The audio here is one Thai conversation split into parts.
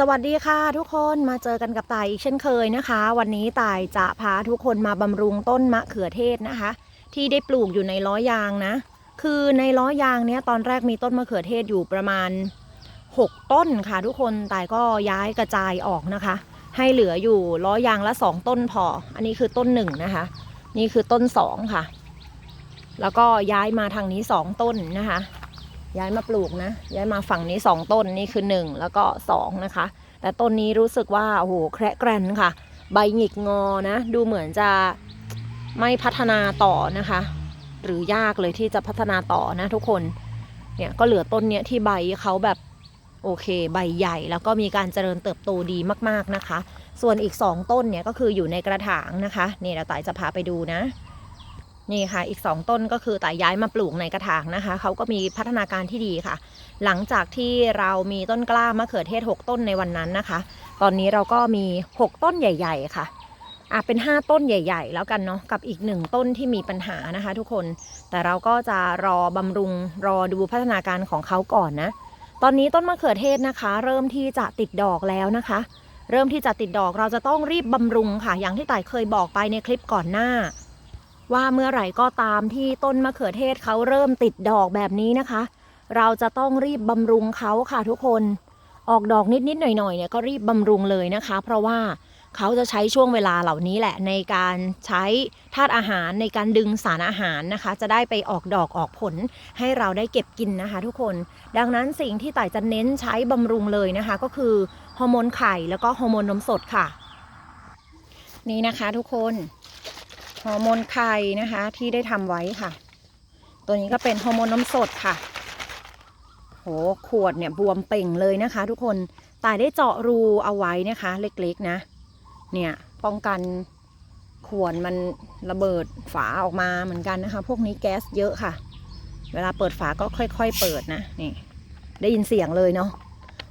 สวัสดีค่ะทุกคนมาเจอกันกับตายอีกเช่นเคยนะคะ วันนี้ตายจะพาทุกคนมาบำรุงต้นมะเขือเทศนะคะ ที่ได้ปลูกอยู่ในล้อยางนะ คือในล้อยางเนี้ยตอนแรกมีต้นมะเขือเทศอยู่ประมาณ 6 ต้นค่ะทุกคนตายก็ย้ายกระจายออกนะคะ ให้เหลืออยู่ล้อยางละ 2 ต้นพอ อันนี้คือต้นหนึ่งนะคะ นี่คือต้นสองค่ะ แล้วก็ย้ายมาทางนี้ 2 ต้นนะคะ ย้ายมาปลูกนะ ย้ายมาฝั่งนี้ 2 ต้นนี่คือ 1 แล้วก็ 2 นะคะ แต่ต้นนี้รู้สึกว่าโอ้โหแคระแกรนค่ะ ใบหงิกงอนะ ดูเหมือนจะไม่พัฒนาต่อนะคะ หรือยากเลยที่จะพัฒนาต่อนะทุกคนเนี่ยก็เหลือต้นเนี้ยที่ใบเขาแบบโอเค ใบใหญ่แล้วก็มีการเจริญเติบโตดีมากๆนะคะ ส่วนอีก 2 ต้นเนี่ยก็คืออยู่ในกระถางนะคะนี่เราต่ายจะพาไปดูนะ นี่ค่ะ อีก 2 ต้นก็คือแต่ย้ายมาปลูกในกระถางนะคะ เขาก็มีพัฒนาการที่ดีค่ะ หลังจากที่เรามีต้นกล้ามะเขือเทศ 6 ต้นในวันนั้นนะคะ ตอนนี้เราก็มี 6 ต้นใหญ่ ๆ ค่ะอะเป็น 5 ต้นใหญ่ ๆ แล้วกันเนาะกับอีก 1 ต้นที่มีปัญหานะคะ ทุกคน แต่เราก็จะรอบำรุงรอดูพัฒนาการของเขาก่อนนะ ตอนนี้ต้นมะเขือเทศนะคะ เริ่มที่จะติดดอกแล้วนะคะ เริ่มที่จะติดดอกเราจะต้องรีบบำรุงค่ะ อย่างที่ต่ายเคยบอกไปในคลิปก่อนหน้า ว่าเมื่อไหร่ก็ตามที่ต้นมะเขือเทศเขาเริ่มติดดอกแบบนี้นะคะ เราจะต้องรีบบำรุงเขาค่ะทุกคน ออกดอกนิดๆหน่อยๆเนี่ยก็รีบบำรุงเลยนะคะ เพราะว่าเขาจะใช้ช่วงเวลาเหล่านี้แหละในการใช้ธาตุอาหารในการดึงสารอาหารนะคะ จะได้ไปออกดอกออกผลให้เราได้เก็บกินนะคะ ทุกคน ดังนั้นสิ่งที่ต่ายจะเน้นใช้บำรุงเลยนะคะ ก็คือฮอร์โมนไข่แล้วก็ฮอร์โมนนมสดค่ะ นี่นะคะทุกคน ฮอร์โมนไข่นะคะ ที่ได้ทำไว้ค่ะ ตัวนี้ก็เป็นฮอร์โมนนมสดค่ะ โหขวดเนี่ยบวมเป่งเลยนะคะ ทุกคนตายได้เจาะรูเอาไว้นะคะ เล็กๆนะ เนี่ยป้องกันขวดมันระเบิดฝาออกมาเหมือนกันนะคะ พวกนี้แก๊สเยอะค่ะ เวลาเปิดฝาก็ค่อย ๆ เปิดนะนี่ ได้ยินเสียงเลยเนาะ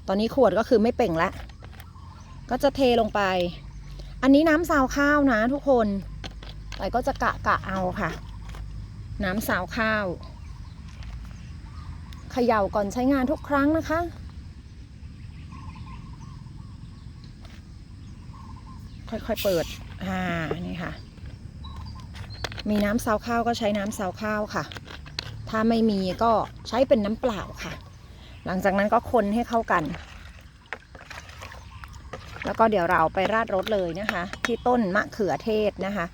ตอนนี้ขวดก็คือไม่เป่งแล้วก็จะเทลงไป อันนี้น้ำซาวข้าวนะทุกคน แต่ก็จะกะกะเอาค่ะ น้ำสาวข้าวเขย่าก่อนใช้งานทุกครั้งนะคะ ค่อยๆเปิด อ่า นี่ค่ะ มีน้ำซาวข้าวก็ใช้น้ำซาวข้าวค่ะ ถ้าไม่มีก็ใช้เป็นน้ำเปล่าค่ะ หลังจากนั้นก็คนให้เข้ากัน แล้วก็เดี๋ยวเราไปราดรสเลยนะคะ ที่ต้นมะเขือเทศนะคะ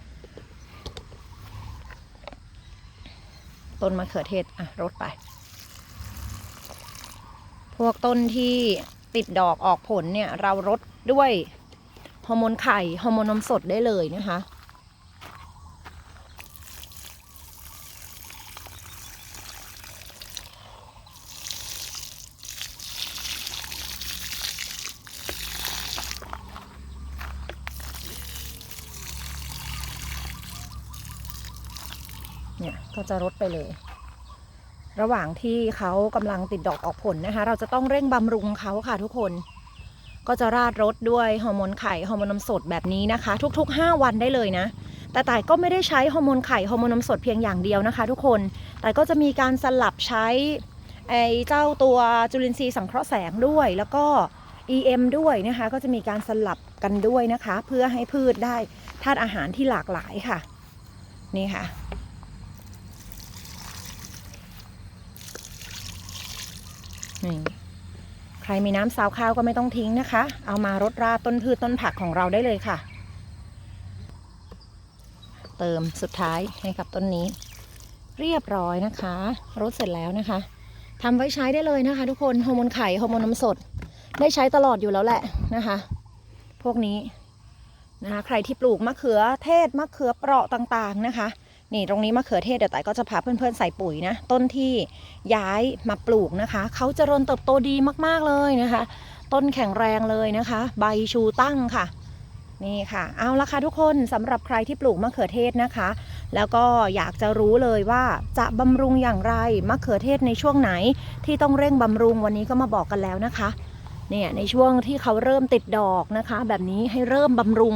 ต้นมะเขือเทศอะรดไป พวกต้นที่ติดดอกออกผลเนี่ย เรารดด้วยฮอร์โมนไข่ฮอร์โมนนมสดได้เลยนะคะ เนี่ยก็จะรดไปเลย ระหว่างที่เขากำลังติดดอกออกผลนะคะ เราจะต้องเร่งบำรุงเขาค่ะทุกคนก็จะราดรสด้วยฮอร์โมนไข่ฮอร์โมนนมสดแบบนี้นะคะ ทุกๆ 5 วันได้เลยนะ แต่แต่ก็ไม่ได้ใช้ฮอร์โมนไข่ฮอร์โมนนมสดเพียงอย่างเดียวนะคะ ทุกคนแต่ก็จะมีการสลับใช้ไอ้เจ้าตัวจุลินทรีย์สังเคราะห์แสงด้วย แล้วก็ EM ด้วยนะคะ ก็จะมีการสลับกันด้วยนะคะ เพื่อให้พืชได้ธาตุอาหารที่หลากหลายค่ะ นี่ค่ะ นี่ใครมีน้ำซาวข้าวก็ไม่ต้องทิ้งนะคะ เอามารดราต้นพืชต้นผักของเราได้เลยค่ะ เติมสุดท้ายให้กับต้นนี้ เรียบร้อยนะคะรดเสร็จแล้วนะคะทำไว้ใช้ได้เลยนะคะ ทุกคนฮอร์โมนไข่ฮอร์โมนน้ำสด ได้ใช้ตลอดอยู่แล้วแหละนะคะ พวกนี้นะคะใครที่ปลูกมะเขือเทศมะเขือเปราะต่างๆนะคะ นี่ตรงนี้มะเขือเทศเดี๋ยวไต่ก็จะพาเพื่อนๆใส่ปุ๋ยนะ ต้นที่ย้ายมาปลูกนะคะ เขาเจริญเติบโตดีมากๆเลยนะคะ ต้นแข็งแรงเลยนะคะ ใบชูตั้งค่ะ นี่ค่ะ เอาละค่ะทุกคนสำหรับใครที่ปลูกมะเขือเทศนะคะ แล้วก็อยากจะรู้เลยว่าจะบำรุงอย่างไรมะเขือเทศในช่วงไหนที่ต้องเร่งบำรุงวันนี้ก็มาบอกกันแล้วนะคะเนี่ยในช่วงที่เขาเริ่มติดดอกนะคะ แบบนี้ให้เริ่มบำรุง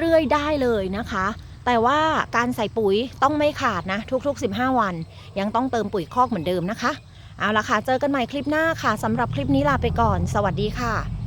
เรื่อยๆได้เลยนะคะ แต่ว่าการใส่ปุ๋ยต้องไม่ขาดนะ ทุกๆ 15 วัน ยังต้องเติมปุ๋ยคอกเหมือนเดิมนะคะ เอาละค่ะ เจอกันใหม่คลิปหน้าค่ะสำหรับคลิปนี้ลาไปก่อน สวัสดีค่ะ